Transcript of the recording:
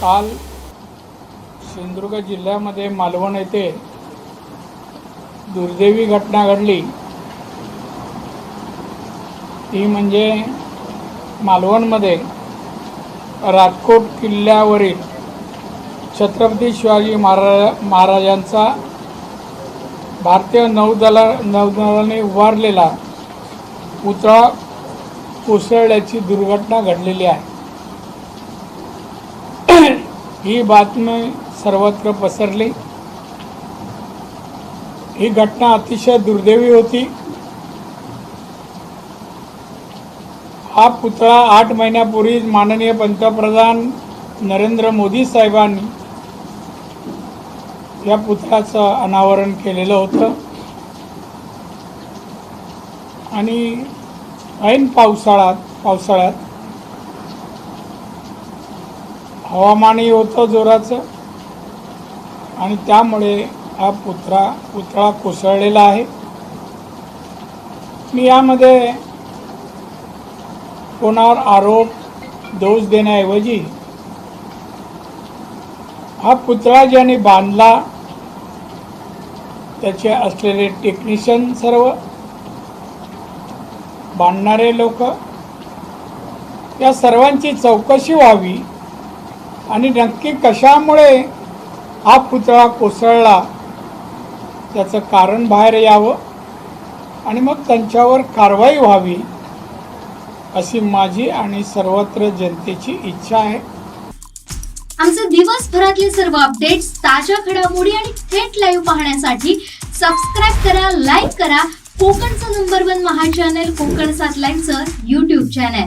काल सिंधुदुर्ग जिल्ह्यामध्ये मालवण येथे दुर्दैवी घटना घडली. ती म्हणजे मालवणमध्ये राजकोट किल्ल्यावरील छत्रपती शिवाजी महाराज महाराजांचा भारतीय नौदला नौदलाने उभारलेला पुतळा कोसळल्याची दुर्घटना घडलेली आहे. ही बातमी सर्वत्र पसरली. ही घटना अतिशय दुर्दैवी होती. हा पुतळा आठ महिन्यापूर्वी माननीय पंतप्रधान नरेंद्र मोदी साहेबांनी या पुतळ्याचं अनावरण केलेलं होतं. आणि ऐन पावसाळ्यात पावसाळ्यात हवामानही होतं जोराचं. आणि त्यामुळे हा पुतळा पुतळा कोसळलेला आहे. मी यामध्ये कोणावर आरोप दोष देण्याऐवजी हा पुतळा ज्याने बांधला त्याचे असलेले टेक्निशियन सर्व बांधणारे लोक या सर्वांची चौकशी व्हावी आणि नक्की कशामुळे हा पुतळा कोसळला? त्याचं कारण बाहेर यावं आणि मग त्यांच्यावर कारवाई व्हावी अशी माझी आणि सर्वत्र जनतेची इच्छा आहे. आमचे दिवसभरातले सर्व अपडेट्स ताज्या घडामोडी आणि थेट लाईव्ह पाहण्यासाठी सबस्क्राईब करा लाईक करा. कोकणचं नंबर वन महा चॅनल कोकण सात लाईनचं युट्यूब चॅनल